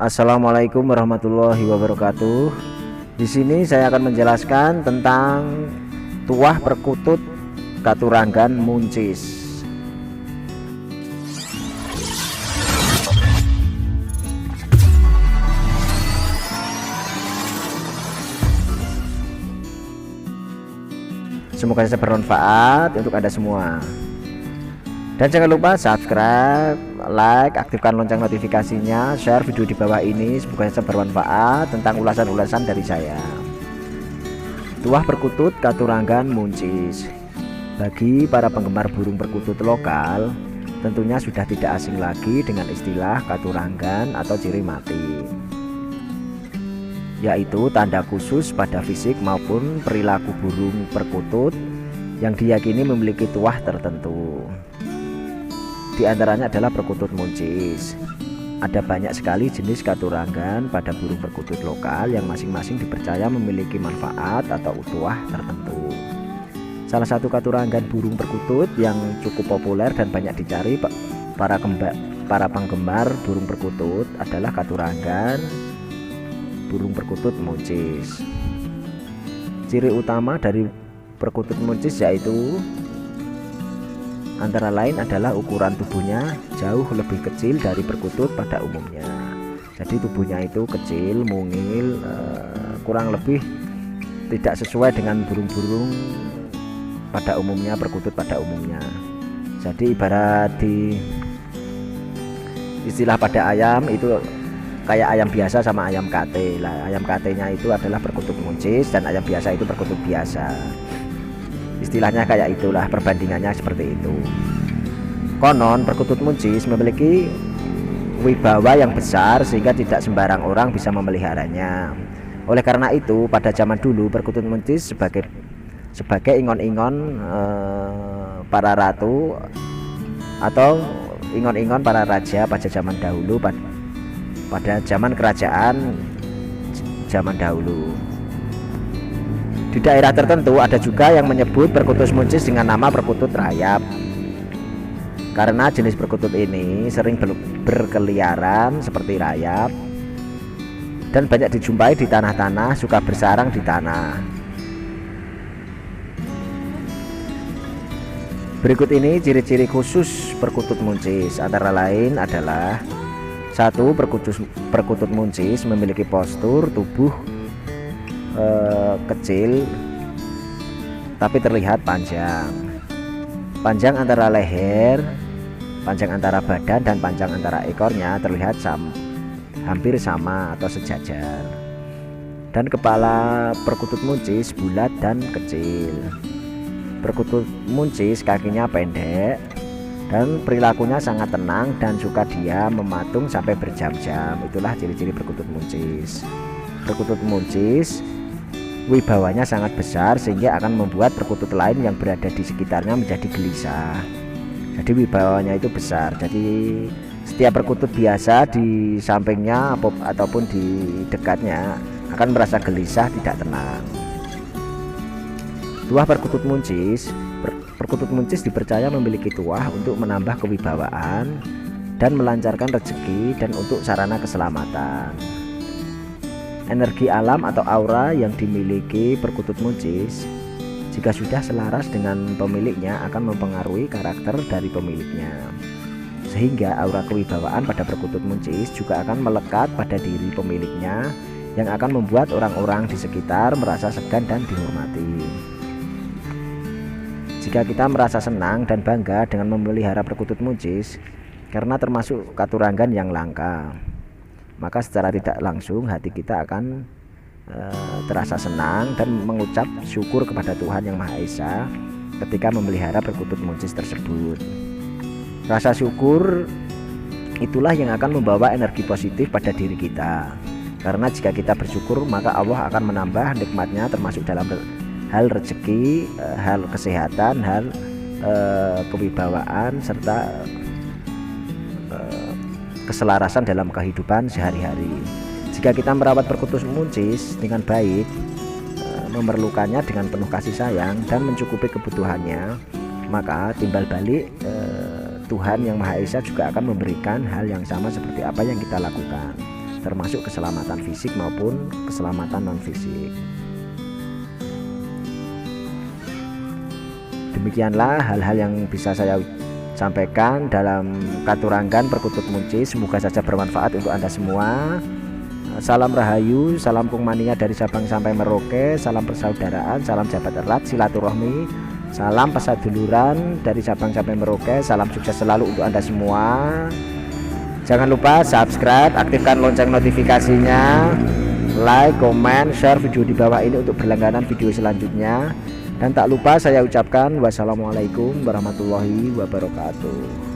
Assalamualaikum warahmatullahi wabarakatuh. Di sini saya akan menjelaskan tentang tuah perkutut katurangan muncis. Semoga saya bermanfaat untuk Anda semua. Dan jangan lupa subscribe, like, aktifkan lonceng notifikasinya, share video di bawah ini. Semoga saya bermanfaat tentang ulasan-ulasan dari saya. Tuah perkutut Katuranggan Muncis. Bagi para penggemar burung perkutut lokal, tentunya sudah tidak asing lagi dengan istilah Katuranggan atau ciri mati. Yaitu tanda khusus pada fisik maupun perilaku burung perkutut yang diyakini memiliki tuah tertentu. Di antaranya adalah perkutut muncis. Ada banyak sekali jenis katurangan pada burung perkutut lokal yang masing-masing dipercaya memiliki manfaat atau utuah tertentu. Salah satu katurangan burung perkutut yang cukup populer dan banyak dicari para kembar, para penggemar burung perkutut adalah katurangan burung perkutut muncis. Ciri utama dari perkutut muncis yaitu Antara lain adalah ukuran tubuhnya jauh lebih kecil dari perkutut pada umumnya. Jadi tubuhnya itu kecil, mungil, uh, kurang lebih tidak sesuai dengan burung-burung pada umumnya perkutut pada umumnya. Jadi ibarat di istilah pada ayam itu kayak ayam biasa sama ayam kate lah ayam katenya itu adalah perkutut muncis dan ayam biasa itu perkutut biasa istilahnya kayak itulah perbandingannya seperti itu. Konon perkutut muncis memiliki wibawa yang besar sehingga tidak sembarang orang bisa memeliharanya. Oleh karena itu pada zaman dulu perkutut muncis sebagai sebagai ingon-ingon eh, para ratu atau ingon-ingon para raja pada zaman dahulu pada zaman kerajaan zaman dahulu di daerah tertentu ada juga yang menyebut perkutut muncis dengan nama perkutut rayap. Karena jenis perkutut ini sering berkeliaran seperti rayap dan banyak dijumpai di tanah-tanah suka bersarang di tanah. Berikut ini ciri-ciri khusus perkutut muncis antara lain adalah satu perkutut perkutut muncis memiliki postur tubuh eh, kecil tapi terlihat panjang. Panjang antara leher panjang antara badan dan panjang antara ekornya terlihat sam hampir sama atau sejajar. Dan kepala perkutut muncis bulat dan kecil. Perkutut muncis kakinya pendek dan perilakunya sangat tenang dan suka dia mematung sampai berjam-jam. Itulah ciri-ciri perkutut muncis. Perkutut muncis wibawanya sangat besar sehingga akan membuat perkutut lain yang berada di sekitarnya menjadi gelisah. Jadi wibawanya itu besar. Jadi setiap perkutut biasa di sampingnya ataupun di dekatnya akan merasa gelisah tidak tenang. Tuah perkutut muncis. Per, perkutut muncis dipercaya memiliki tuah untuk menambah kewibawaan dan melancarkan rezeki dan untuk sarana keselamatan energi alam atau aura yang dimiliki perkutut muncis jika sudah selaras dengan pemiliknya akan mempengaruhi karakter dari pemiliknya. Sehingga aura kewibawaan pada perkutut muncis juga akan melekat pada diri pemiliknya yang akan membuat orang-orang di sekitar merasa segan dan dihormati. Jika kita merasa senang dan bangga dengan memelihara perkutut muncis karena termasuk katurangan yang langka maka secara tidak langsung hati kita akan e, terasa senang dan mengucap syukur kepada Tuhan Yang Maha Esa ketika memelihara perkutut muncis tersebut. Rasa syukur itulah yang akan membawa energi positif pada diri kita. Karena jika kita bersyukur maka Allah akan menambah nikmatnya termasuk dalam hal rezeki, eh, hal kesehatan, hal e, kewibawaan serta keselarasan dalam kehidupan sehari-hari. Jika kita merawat perkutus muncis dengan baik, eh, memerlukannya dengan penuh kasih sayang dan mencukupi kebutuhannya, maka timbal balik eh, Tuhan yang Maha Esa juga akan memberikan hal yang sama seperti apa yang kita lakukan. termasuk keselamatan fisik maupun keselamatan non fisik. Demikianlah hal-hal yang bisa saya sampaikan dalam Katuranggan Perkutut Munci. Semoga saja bermanfaat untuk Anda semua. Salam Rahayu, salam Pungmania dari Sabang sampai Merauke, salam persaudaraan, salam jabat erat, silaturahmi, salam pesaduluran dari Sabang sampai Merauke, salam sukses selalu untuk Anda semua. Jangan lupa subscribe, aktifkan lonceng notifikasinya, like, comment, share video di bawah ini untuk berlangganan video selanjutnya. Dan tak lupa saya ucapkan wassalamualaikum warahmatullahi wabarakatuh.